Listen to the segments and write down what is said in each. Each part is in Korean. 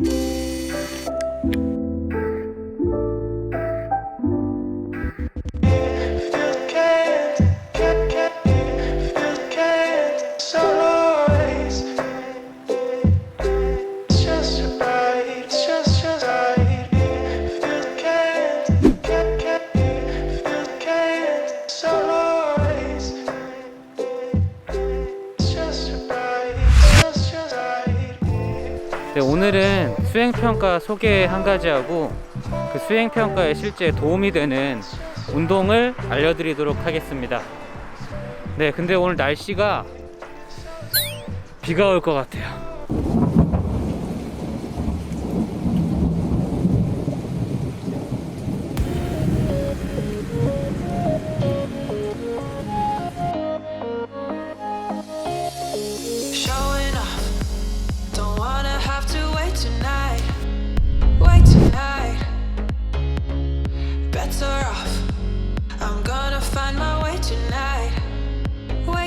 you 네, 오늘은 수행평가 소개 한 가지 하고 그 수행평가에 실제 도움이 되는 운동을 알려드리도록 하겠습니다. 네, 근데 오늘 날씨가 비가 올 것 같아요.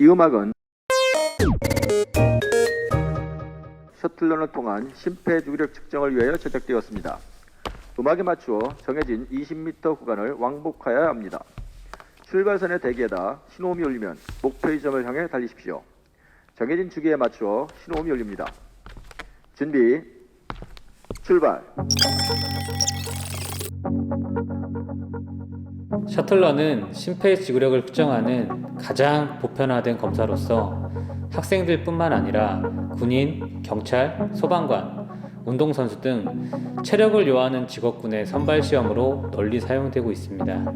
이 음악은 셔틀런을 통한 심폐주기력 측정을 위하여 제작되었습니다. 음악에 맞추어 정해진 20m 구간을 왕복하여야 합니다. 출발선의 대기에다 신호음이 울리면 목표의 점을 향해 달리십시오. 정해진 주기에 맞추어 신호음이 울립니다. 준비, 출발! 셔틀러는 심폐지구력을 측정하는 가장 보편화된 검사로서 학생들뿐만 아니라 군인, 경찰, 소방관, 운동선수 등 체력을 요하는 직업군의 선발 시험으로 널리 사용되고 있습니다.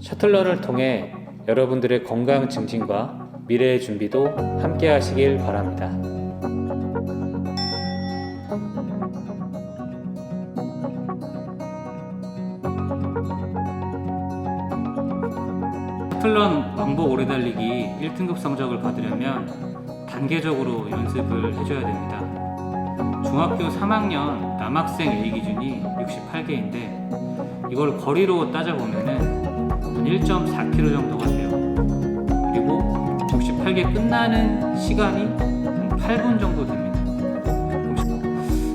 셔틀러를 통해 여러분들의 건강 증진과 미래의 준비도 함께 하시길 바랍니다. 셔틀런 왕복 오래 달리기 1등급 성적을 받으려면 단계적으로 연습을 해줘야 됩니다. 중학교 3학년 남학생 A 기준이 68개인데 이걸 거리로 따져보면은 한 1.4km 정도가 돼요. 그리고 68개 끝나는 시간이 한 8분 정도 됩니다.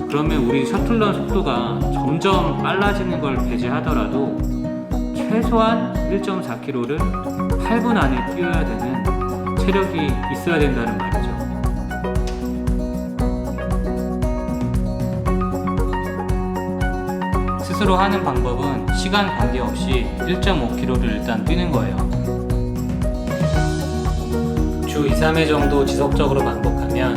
그러면 우리 셔틀런 속도가 점점 빨라지는 걸 배제하더라도 최소한 1.4km를 8분 안에 뛰어야 되는 체력이 있어야 된다는 말이죠. 스스로 하는 방법은 시간 관계없이 1.5km를 일단 뛰는 거예요. 주 2, 3회 정도 지속적으로 반복하면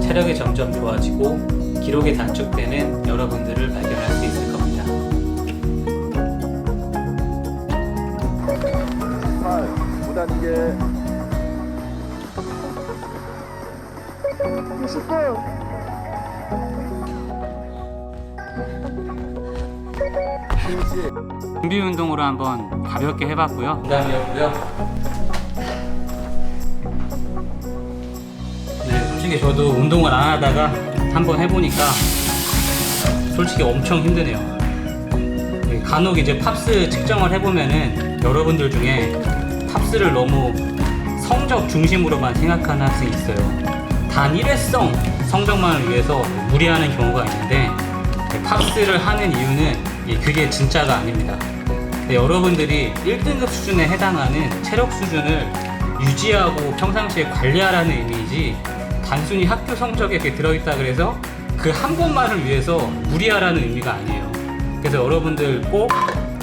체력이 점점 좋아지고 기록이 단축되는 여러분들을 발견할 수 있을 겁니다. 5단계 60분 준비 운동으로 한번 가볍게 해봤고요. 부담이었고요. 네, 솔직히 저도 운동을 안 하다가 한번 해보니까 솔직히 엄청 힘드네요. 네, 간혹 이제 팝스 측정을 해보면은 여러분들 중에 팝스를 너무 성적 중심으로만 생각하는 학생이 있어요. 단 일회성 성적만을 위해서 무리하는 경우가 있는데 네, 팝스를 하는 이유는 예, 그게 진짜가 아닙니다. 네, 여러분들이 1등급 수준에 해당하는 체력 수준을 유지하고 평상시에 관리하라는 의미이지 단순히 학교 성적에 들어있다 그래서 그 한 번만을 위해서 무리하라는 의미가 아니에요. 그래서 여러분들 꼭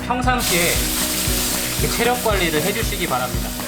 평상시에 그 체력 관리를 해주시기 바랍니다.